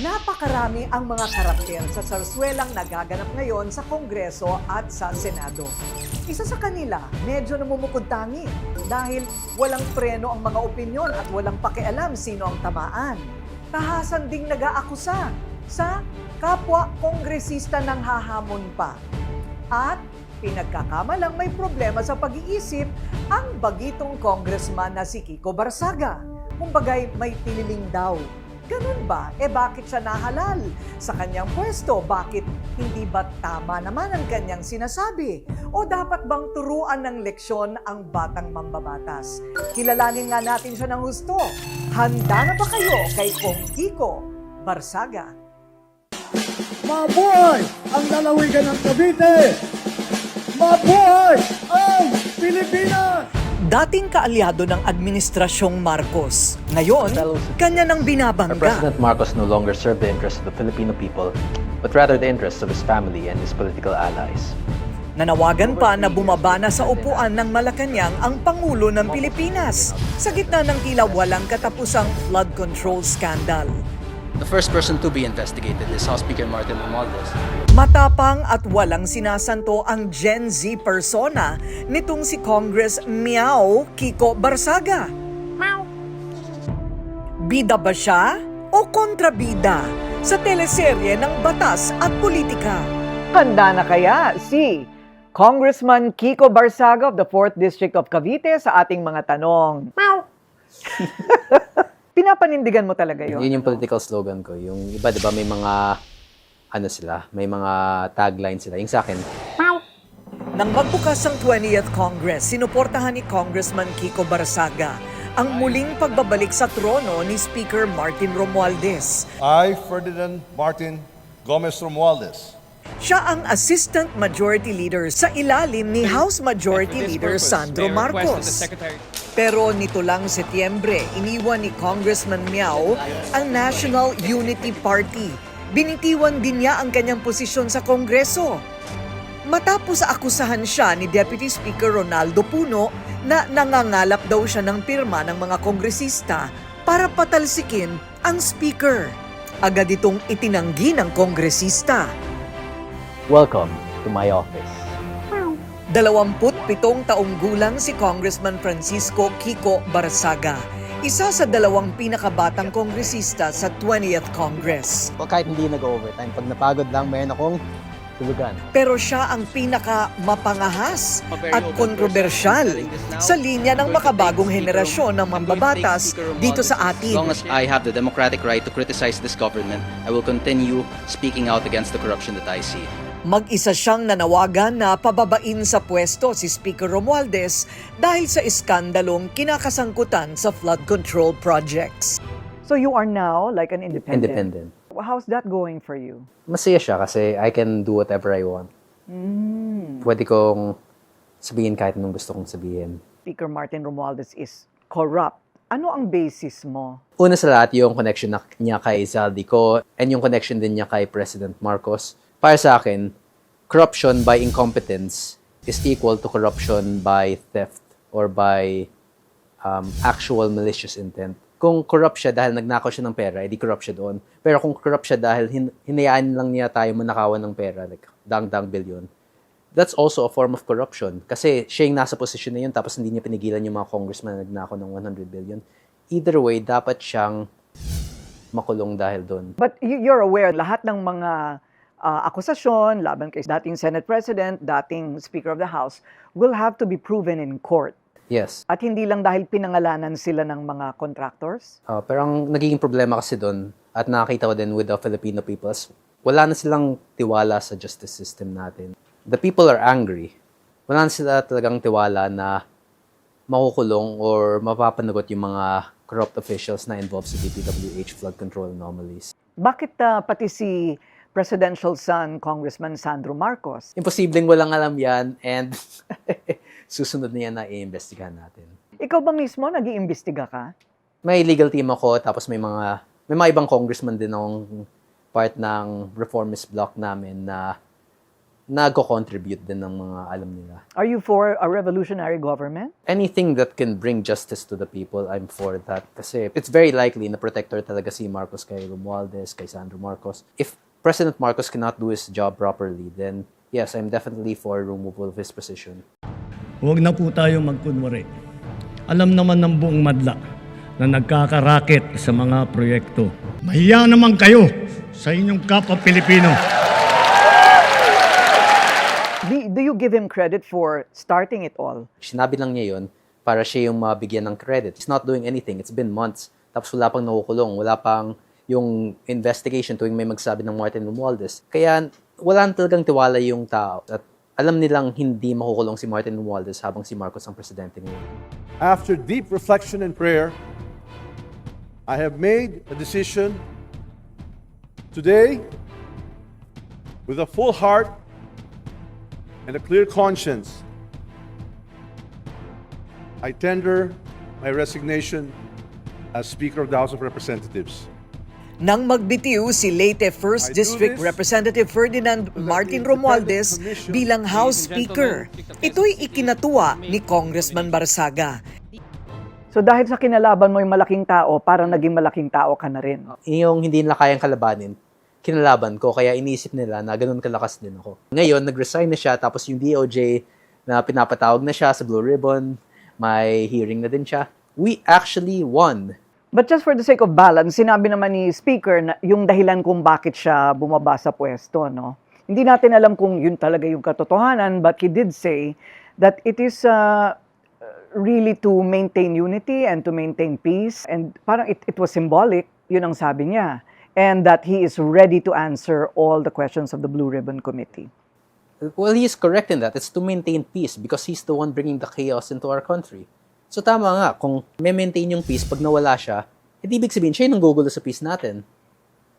Napakarami ang mga karakter sa sarswelang nagaganap ngayon sa Kongreso at sa Senado. Isa sa kanila, medyo namumukod tangi dahil walang preno ang mga opinyon at walang pakialam sino ang tamaan. Tahasan ding nag-aakusa sa kapwa kongresista ng hahamon pa. At pinagkakamalang may problema sa pag-iisip ang bagitong congressman na si Kiko Barsaga. Kumbagay may piniling daw. Ganun ba? Eh bakit siya nahalal sa kanyang pwesto? Bakit hindi ba tama naman ang kanyang sinasabi? O dapat bang turuan ng leksyon ang batang mambabatas? Kilalanin nga natin siya ng gusto. Handa na ba kayo kay Kong Kiko Barsaga? Mabuhay ang lalawigan ng Cavite! Mabuhay ang Pilipinas! Dating kaalyado ng Administrasyong Marcos. Ngayon, kanya nang Our binabangga. President Marcos no longer served the interests of the Filipino people, but rather the interests of his family and his political allies. Nanawagan pa na bumaba na sa upuan ng Malacanang ang Pangulo ng Pilipinas sa gitna ng tila walang katapusang flood control scandal. The first person to be investigated is House Speaker Martin Romualdez. Matapang at walang sinasanto ang Gen Z persona nitong si Congress Miao Kiko Barsaga. Bida ba siya o kontrabida sa teleserye ng batas at politika? Handa na kaya si Congressman Kiko Barsaga of the 4th District of Cavite sa ating mga tanong? Pinapanindigan mo talaga yun? Yun yung political slogan ko. Yung iba, di ba, may mga, ano sila, may mga tagline sila. Yung sa akin, Nang magbukas ang 20th Congress, sinuportahan ni Congressman Kiko Barsaga ang muling pagbabalik sa trono ni Speaker Martin Romualdez. I, Ferdinand Martin Gomez Romualdez, Siya ang Assistant Majority Leader sa ilalim ni House Majority Leader Sandro Marcos. Pero nito lang Setyembre, iniwan ni Congressman Miao ang National Unity Party. Binitiwan din niya ang kanyang posisyon sa Kongreso. Matapos akusahan siya ni Deputy Speaker Ronaldo Puno na nangangalap daw siya ng pirma ng mga kongresista para patalsikin ang speaker. Agad itong itinanggi ng kongresista. welcome to my office. 27 taong gulang si Congressman Francisco Kiko Barsaga, isa sa dalawang pinakabatang kongresista sa 20th Congress. O kahit hindi nag-overtime, pag napagod lang, mayroon akong tulugan. Pero siya ang pinaka mapangahas at kontrobersyal sa linya ng makabagong henerasyon ng mambabatas dito sa As long atin. as I have the democratic right to criticize this government, I will continue speaking out against the corruption that I see. Mag-isa siyang nanawagan na pababain sa pwesto si Speaker Romualdez dahil sa iskandalong kinakasangkutan sa flood control projects. So you are now like an independent. Independent. How's that going for you? Masaya siya kasi I can do whatever I want. Pwede kong sabihin kahit anong gusto kong sabihin. Speaker Martin Romualdez is corrupt. Ano ang basis mo? Una sa lahat, yung connection na- niya kay Zaldico and yung connection din niya kay President Marcos. Para sa akin, corruption by incompetence is equal to corruption by theft or by um, actual malicious intent. Kung corrupt siya dahil nagnakaw siya ng pera, edi corrupt siya doon. Pero kung corrupt siya dahil hin- hinayaan lang niya tayo manakawan ng pera, like dang-dang billion, that's also a form of corruption. Kasi siya yung nasa posisyon na yun, tapos hindi niya pinigilan yung mga congressman na nagnakaw ng 100 billion. Either way, dapat siyang makulong dahil doon. But you- you're aware, lahat ng mga ah, akusasyon laban kay dating Senate President, dating Speaker of the House, will have to be proven in court. Yes. At hindi lang dahil pinangalanan sila ng mga contractors. Uh, pero ang nagiging problema kasi doon, at nakakita ko din with the Filipino peoples, wala na silang tiwala sa justice system natin. The people are angry. Wala na sila talagang tiwala na makukulong or mapapanagot yung mga corrupt officials na involved sa DPWH flood control anomalies. Bakit ah, pati si presidential son, Congressman Sandro Marcos, Imposibleng walang alam yan and susunod na yan na i-investigahan natin. ikaw ba mismo nag-iimbestiga ka? May legal team ako, tapos may mga, may mga ibang congressman din akong part ng reformist bloc namin na nagko-contribute din ng mga alam nila. Are you for a revolutionary government? anything that can bring justice to the people, I'm for that. Kasi it's very likely na protector talaga si Marcos kay Romualdez, kay Sandro Marcos. If President Marcos cannot do his job properly, then yes, I'm definitely for removal of his position. Huwag na po tayo magkunwari. Alam naman ng buong madla na nagkakaraket sa mga proyekto. Mahiya naman kayo sa inyong kapwa Pilipino. Do, do you give him credit for starting it all? Sinabi lang niya yun para siya yung mabigyan ng credit. He's not doing anything. It's been months. Tapos wala pang nakukulong. Wala pang yung investigation tuwing may magsabi ng Martin Romualdez. Kaya wala na talagang tiwala yung tao. At alam nilang hindi makukulong si Martin Romualdez habang si Marcos ang presidente ngayon. After deep reflection and prayer, I have made a decision today with a full heart and a clear conscience. I tender my resignation as Speaker of the House of Representatives. Nang magbitiw si Leyte 1st I do District Representative Ferdinand Martin Romualdez bilang House Speaker. Ito'y ikinatuwa ni Congressman Barsaga. So dahil sa kinalaban mo yung malaking tao, parang naging malaking tao ka na rin. yung hindi nila kayang kalabanin, kinalaban ko. Kaya iniisip nila na ganun kalakas din ako. Ngayon, nag-resign na siya. Tapos yung DOJ na pinapatawag na siya sa Blue Ribbon, may hearing na din siya. We actually won. But just for the sake of balance, sinabi naman ni Speaker na yung dahilan kung bakit siya bumaba sa pwesto, no? Hindi natin alam kung yun talaga yung katotohanan, but he did say that it is uh, really to maintain unity and to maintain peace. And parang it, it was symbolic, yun ang sabi niya. And that he is ready to answer all the questions of the Blue Ribbon Committee. Well, he is correct in that. It's to maintain peace because he's the one bringing the chaos into our country. So tama nga, kung may maintain yung peace pag nawala siya, edi ibig sabihin siya yung gugulo sa peace natin.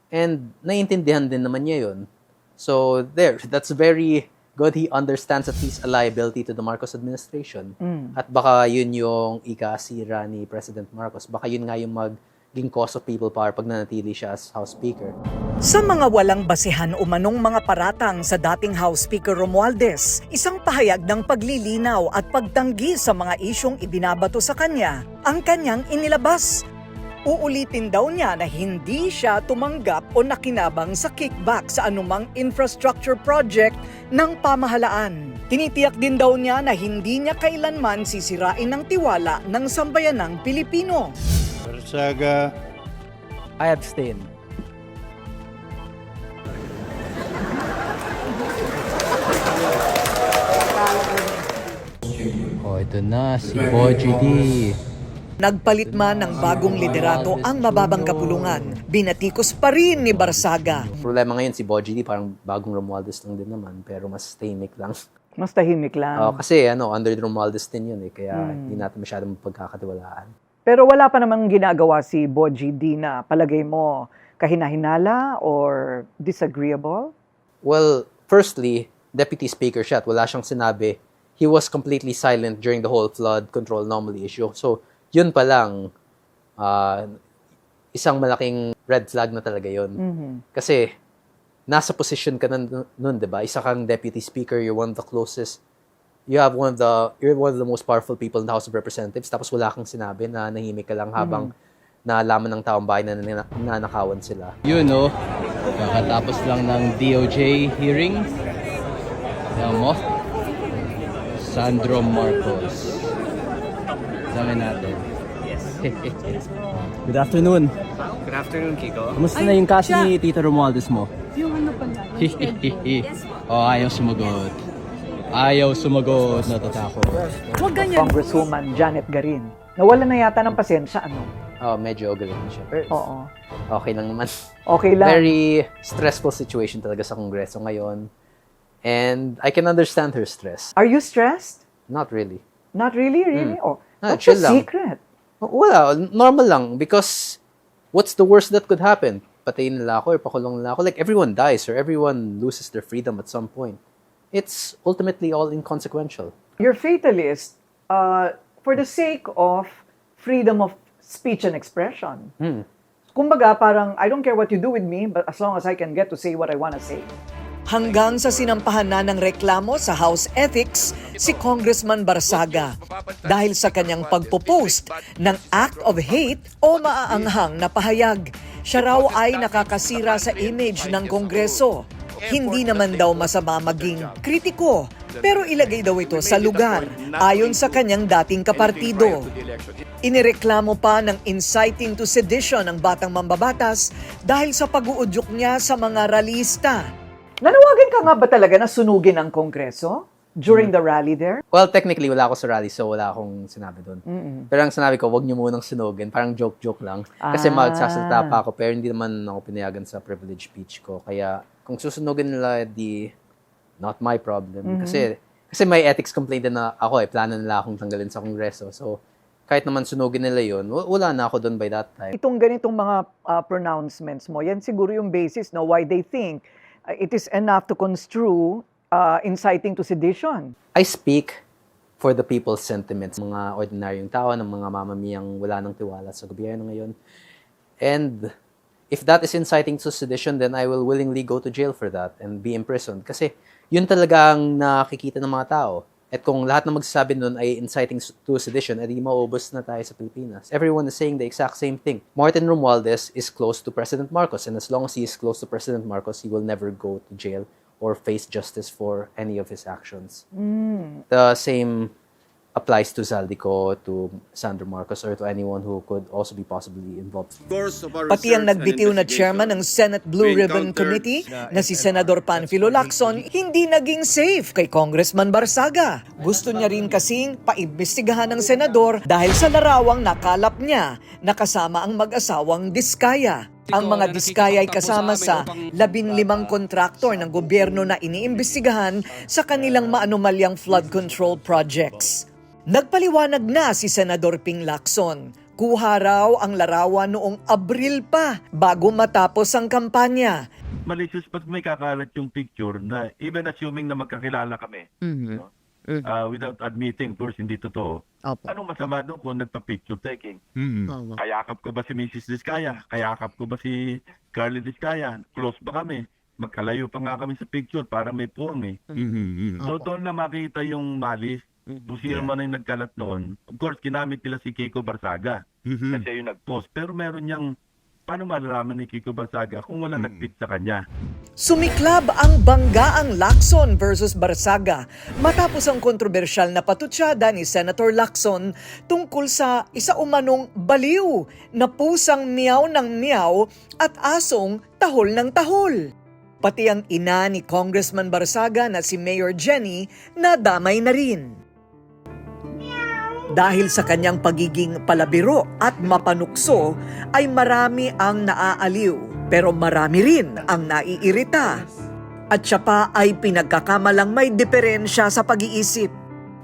And naiintindihan din naman niya yun. So there, that's very good. He understands that he's a liability to the Marcos administration. At baka yun yung ikasira ni President Marcos. Baka yun nga yung maging cause of people power pag nanatili siya as House Speaker. Sa mga walang basihan umanong mga paratang sa dating House Speaker Romualdez, isang pahayag ng paglilinaw at pagtanggi sa mga isyong ibinabato sa kanya, ang kanyang inilabas. Uulitin daw niya na hindi siya tumanggap o nakinabang sa kickback sa anumang infrastructure project ng pamahalaan. Tinitiyak din daw niya na hindi niya kailanman sisirain ng tiwala ng sambayanang Pilipino. Barsaga, I abstain. Oh, ito na si Boji D. Nagpalit man ng bagong liderato ang mababang kapulungan, binatikos pa rin ni Barsaga. Problema ngayon si Boji D, parang bagong Romualdez lang din naman, pero mas tahimik lang. Mas tahimik lang. Oh, kasi ano, under Romualdez din yun eh, kaya hindi natin masyadong pagkakatiwalaan. Pero wala pa namang ginagawa si Boji D na palagay mo kahinahinala or disagreeable? Well, firstly, Deputy Speaker siya at wala siyang sinabi. He was completely silent during the whole flood control anomaly issue. So, yun pa lang, ah, isang malaking red flag na talaga yun. Kasi, nasa position ka na nun, di ba? Isa kang Deputy Speaker, you're one of the closest you have one of the you're one of the most powerful people in the House of Representatives tapos wala kang sinabi na nahimik ka lang habang nalaman ng taong bayan na nan- nanakawan sila. Yun, no? Kakatapos lang ng DOJ hearing. Alam mo? Sandro Marcos. Dami natin. Good afternoon. Good afternoon, Kiko. Kamusta na yung cash ni Tito Romualdez mo? Yung ano pala? yung schedule. yes oh, ayaw sumagot. Ayaw sumagot. Natatakot. Huwag ganyan. Congresswoman Janet Garin. Nawala na yata ng pasensya, ano? Oh, medyo galing siya. Pero Oo. okay lang naman. Okay lang. Very stressful situation talaga sa Kongreso ngayon. And I can understand her stress. Are you stressed? Not really. Not really, really? Oh, Ah, what's your chill lang. secret? Wala, normal lang. Because what's the worst that could happen? Patayin nila ako or pakulong nila ako. Like, everyone dies or everyone loses their freedom at some point. It's ultimately all inconsequential. You're fatalist uh, for the sake of freedom of speech and expression. Kumbaga, parang, I don't care what you do with me, but as long as I can get to say what I want to say. Hanggang sa sinampahan na ng reklamo sa House Ethics si Congressman Barsaga dahil sa kanyang pagpo-post ng act of hate o maaanghang na pahayag. Siya raw ay nakakasira sa image ng Kongreso. Hindi naman daw masama maging kritiko, pero ilagay daw ito sa lugar ayon sa kanyang dating kapartido. Inireklamo pa ng inciting to sedition ang batang mambabatas dahil sa pag-uudyok niya sa mga ralista. Nanawagan ka nga ba talaga na sunugin ang Kongreso during the rally there? Well, technically, wala ako sa rally, so wala akong sinabi doon. Pero ang sinabi ko, wag niyo munang sunugin. Parang joke-joke lang. Kasi Ah. magsasalita pa ako, pero hindi naman ako pinayagan sa privilege speech ko. Kaya, kung susunugin nila, di, not my problem. Kasi, kasi may ethics complaint din na ako eh, plano nila akong tanggalin sa kongreso. So, kahit naman sunugin nila wa- wala na ako doon by that time. Itong ganitong mga uh, pronouncements mo, yan siguro yung basis no why they think uh, it is enough to construe uh, inciting to sedition. I speak for the people's sentiments, mga ordinaryong tao, ng mga mamamiyang wala ng tiwala sa gobyerno ngayon. And if that is inciting to sedition, then I will willingly go to jail for that and be imprisoned. Kasi yun talaga ang nakikita ng mga tao. At kung lahat ng magsasabi nun ay inciting to sedition, edi maubos na tayo sa Pilipinas. Everyone is saying the exact same thing. Martin Romualdez is close to President Marcos, and as long as he is close to President Marcos, he will never go to jail or face justice for any of his actions. The same applies to Zaldico, to Sandro Marcos, or to anyone who could also be possibly involved. Pati ang nagbitiw na chairman ng Senate Blue Ribbon Committee na si Senador Panfilo Lacson hindi naging safe kay Congressman Barsaga. Gusto niya rin kasing paimbestigahan ng senador dahil sa larawang nakalap niya na kasama ang mag-asawang Diskaya. Ang mga Diskaya ay kasama sa labing limang kontraktor ng gobyerno na iniimbestigahan sa kanilang maanumalyang flood control projects. Nagpaliwanag na si Senador Ping Lacson. Kuha raw ang larawan noong Abril pa bago matapos ang kampanya. malicious pag may kakalat yung picture na even assuming na magkakilala kami no? uh, without admitting of course hindi totoo. Anong masama doon kung nagpa-picture taking? Kayakap ko ba si Mrs. Diskaya? Kayakap ko ba si Carly Diskaya? Close ba kami? Magkalayo pa nga kami sa picture para may form eh. So doon na makita yung malis kung sino man yung nagkalat noon of course ginamit nila si Kiko Barsaga. Kasi yung nag-post. Pero meron niyang paano malalaman ni Kiko Barsaga kung wala nag-fit sa kanya? Sumiklab ang banggaang Lacson versus Barsaga matapos ang kontrobersyal na patutsada ni Senator Lacson tungkol sa isa umanong baliw na pusang miyaw ng miyaw at asong tahol ng tahol. Pati ang ina ni Congressman Barsaga na si Mayor Jenny nadamay na rin. Dahil sa kanyang pagiging palabiro at mapanukso ay marami ang naaaliw pero marami rin ang naiirita. At siya pa ay pinagkakamalang may diferensya sa pag-iisip.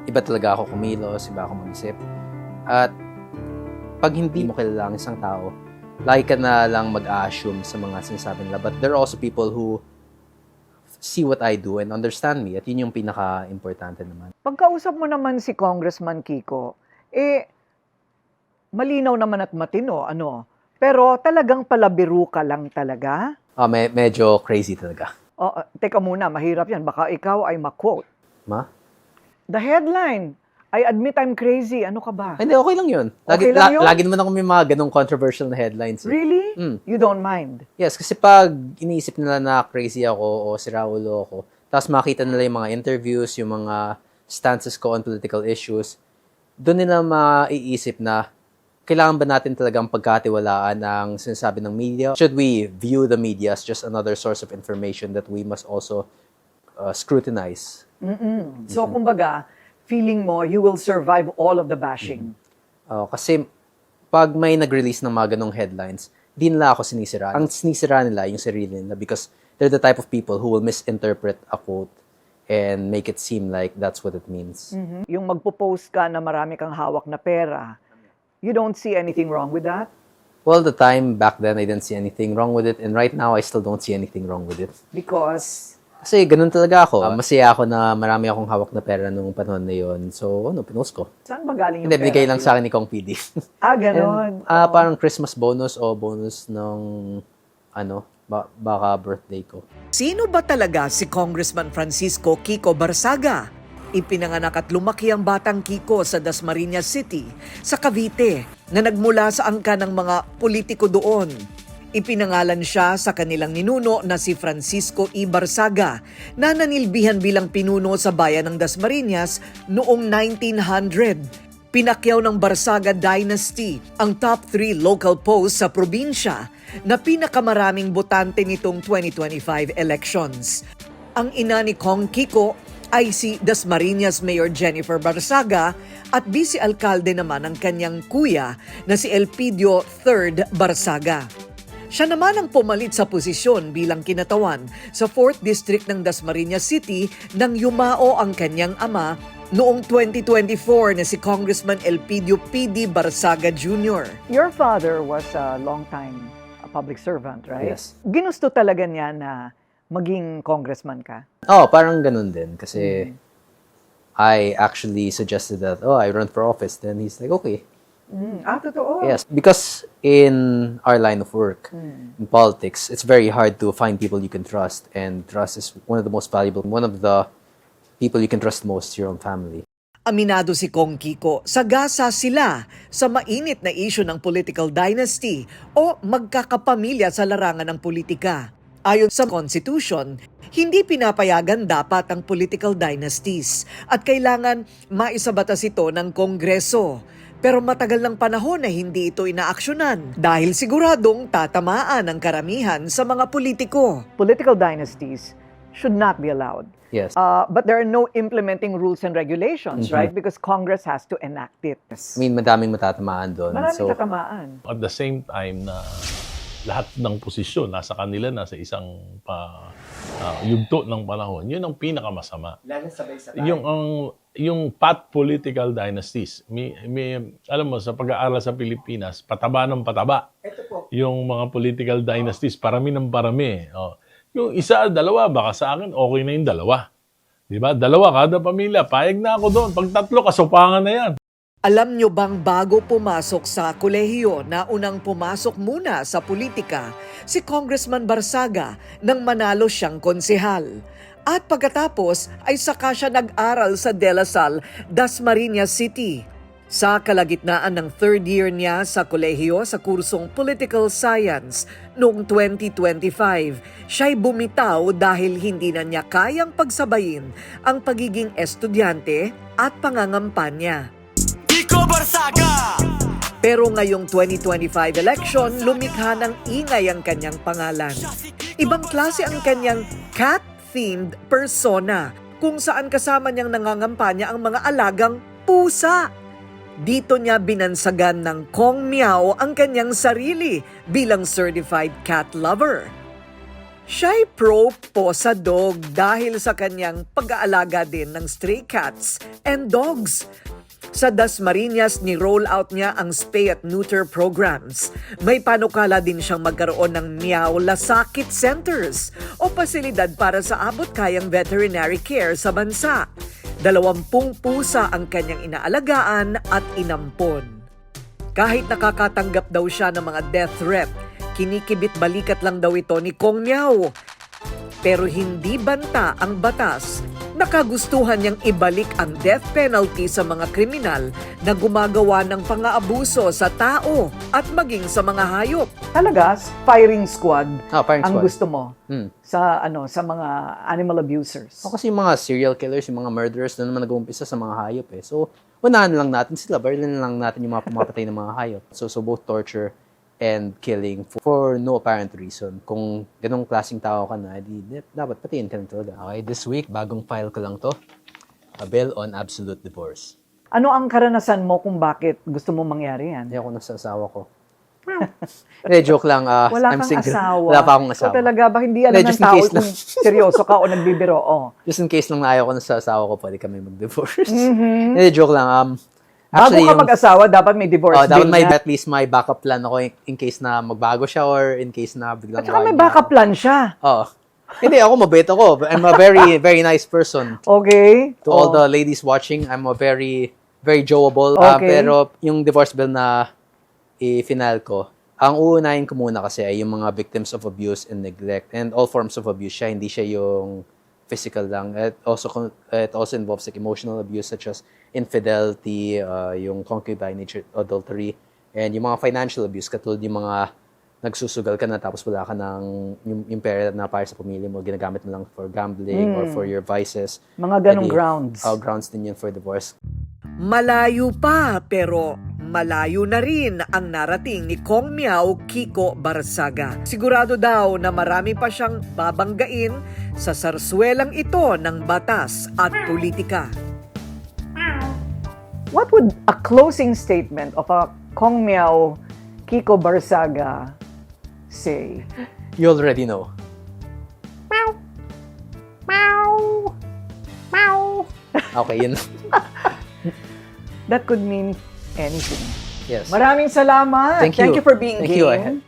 Iba talaga ako kumilos, iba ako mag-isip. At pag hindi mo kilala ang isang tao, lagi ka na lang mag-assume sa mga sinasabi nila. But there are also people who see what I do and understand me. At yun yung pinaka-importante naman. Pagkausap mo naman si Congressman Kiko, eh, malinaw naman at matino, ano? Pero talagang palabiro ka lang talaga? Ah, me- medyo crazy talaga. O, uh, teka muna, mahirap yan. Baka ikaw ay ma-quote. Ma? The headline, I admit I'm crazy. Ano ka ba? Hindi, okay lang yun. Lagi, Okay lang la- yun? lagi naman ako may mga ganong controversial na headlines. eh. Really? Mm. You don't mind? Yes, kasi pag iniisip nila na crazy ako o siraulo ako, tapos makita nila yung mga interviews, yung mga stances ko on political issues, doon nila maiisip na kailangan ba natin talagang pagkatiwalaan ang sinasabi ng media? Should we view the media as just another source of information that we must also uh, scrutinize? So, kumbaga, feeling mo you will survive all of the bashing. Uh, kasi pag may nag-release ng mga ganong headlines, di nila ako sinisira. Ang sinisira nila yung sarili nila because they're the type of people who will misinterpret a quote and make it seem like that's what it means. Yung magpo-post ka na marami kang hawak na pera, you don't see anything wrong with that? Well, the time back then, I didn't see anything wrong with it. And right now, I still don't see anything wrong with it. Because, Kasi ganun talaga ako. Uh, masaya ako na marami akong hawak na pera nung panahon na yon. So, ano, pinost ko. saan ba galing yung Hindi, binigay lang sa akin ni Kong PD. Ah, ganon. And, ah, parang Christmas bonus o bonus ng, ano, Ba- baka birthday ko. Sino ba talaga si Congressman Francisco Kiko Barsaga? Ipinanganak at lumaki ang batang Kiko sa Dasmariñas City, sa Cavite, na nagmula sa angka ng mga politiko doon. Ipinangalan siya sa kanilang ninuno na si Francisco E. Barsaga na nanilbihan bilang pinuno sa bayan ng Dasmariñas noong 1900. Pinakyaw ng Barsaga Dynasty ang top 3 local posts sa probinsya na pinakamaraming botante nitong 2025 elections. Ang ina ni Kong Kiko ay si Dasmariñas Mayor Jennifer Barsaga at vice-alkalde naman ang kanyang kuya na si Elpidio III Barsaga. Siya naman ang pumalit sa posisyon bilang kinatawan sa 4th District ng Dasmariñas City nang yumao ang kanyang ama noong 2024 na si Congressman Elpidio P.D. Barsaga Jr. Your father was a long time a public servant, right? Yes. Ginusto talaga niya na maging congressman ka? Oh, parang ganun din. Kasi I actually suggested that, oh, I run for office. Then he's like, okay. Ah, totoo? Yes, because in our line of work, in politics, it's very hard to find people you can trust. And trust is one of the most valuable, one of the people you can trust most, your own family. Aminado si Kong Kiko, sagasa sila sa mainit na isyu ng political dynasty o magkakapamilya sa larangan ng politika. Ayon sa Constitution, hindi pinapayagan dapat ang political dynasties at kailangan maisabatas ito ng Kongreso. Pero matagal ng panahon na hindi ito inaaksyonan dahil siguradong tatamaan ang karamihan sa mga politiko. Political dynasties should not be allowed. Yes. Uh, but there are no implementing rules and regulations, right? Because Congress has to enact it. I mean, madaming matatamaan doon. Maraming So, tatamaan. at the same time na lahat ng posisyon nasa kanila nasa isang pa ah, yugto ng panahon yun ang pinakamasama. Yung ang yung pat political dynasties may, may alam mo sa pag-aaral sa Pilipinas pataba ng pataba. Yung mga political dynasties parami ng parami oh. yung isa dalawa baka sa akin okay na yung dalawa. Di ba? Dalawa kada pamilya payag na ako doon. Pag tatlo kasupangan na yan Alam nyo bang bago pumasok sa kolehiyo na unang pumasok muna sa politika si Congressman Barsaga nang manalo siyang konsehal. At pagkatapos ay saka siya nag-aral sa De La Salle, Dasmariñas City. Sa kalagitnaan ng third year niya sa kolehiyo sa kursong Political Science noong 2025, siya'y bumitaw dahil hindi na niya kayang pagsabayin ang pagiging estudyante at pangangampanya. Pero ngayong 2025 election, lumikha ng ingay ang kanyang pangalan. Ibang klase ang kanyang cat-themed persona kung saan kasama niyang nangangampanya ang mga alagang pusa. Dito niya binansagan ng Kong Miao ang kanyang sarili bilang certified cat lover. Siya'y pro po sa dog dahil sa kanyang pag-aalaga din ng stray cats and dogs. Sa Dasmariñas, ni-roll out niya ang spay at neuter programs. May panukala din siyang magkaroon ng Meow Lasakit Centers o pasilidad para sa abot kayang veterinary care sa bansa. Dalawampung pusa ang kanyang inaalagaan at inampon. Kahit nakakatanggap daw siya ng mga death threat, kinikibit balikat lang daw ito ni Kong Miao. Pero hindi banta ang batas. Nakagustuhan niyang ibalik ang death penalty sa mga kriminal na gumagawa ng pang-aabuso sa tao at maging sa mga hayop. Talaga, firing squad ah, parang squad. mo Hmm. sa ano sa mga animal abusers. O kasi yung mga serial killers, yung mga murderers na naman nag-uumpisa sa mga hayop eh. So, unahan lang natin sila, barilin lang natin yung mga pumapatay ng mga hayop. So, so both torture and killing for, for no apparent reason. Kung ganong klaseng tao ka na, di, di- dapat patiin ka na talaga. Okay, this week, bagong file ko lang to. A bill on absolute divorce. Ano ang karanasan mo kung bakit gusto mo mangyari yan? Hindi ako nasa asawa ko. Hindi, joke lang. ah, Wala I'm kang single. asawa. Wala pa akong asawa. So talaga ba hindi alam Hindi, ng just in tao case kung seryoso ka o nagbibiro? Oh. Just in case lang na ayaw ko na sa asawa ko, pwede kami mag-divorce. Hindi, joke lang. Um, Mm-hmm. Bago actually, ka yung- mag-asawa, dapat may divorce Oh, dapat may na. at least may backup plan ako in, in case na magbago siya or in case na biglang At saka may backup plan siya. Oh. Hindi, ako mabait ako. I'm a very, very nice person. Okay? To all Oh. the ladies watching, I'm a very, very joeable. Ah, Okay. pero yung divorce bill na i-final ko, Ang uunahin ko muna kasi ay yung mga victims of abuse and neglect and all forms of abuse siya, hindi siya yung physical lang. It also it also involves like emotional abuse such as infidelity, uh, yung concubinage, adultery, and yung mga financial abuse katulad yung mga nagsusugal ka na tapos wala ka ng yung, yung pera na para sa pamilya mo, ginagamit mo lang for gambling or for your vices. Mga ganong grounds. Oh, grounds din yun for divorce. Malayo pa pero malayo na rin ang narating ni Kong Miao Kiko Barsaga. Sigurado daw na marami pa siyang babanggain sa sarswelang ito ng batas at politika. What would a closing statement of a Kong Miao Kiko Barsaga say? You already know. Okay, yun. That could mean anything. Yes. Maraming salamat. Thank you. for being Thank you. game.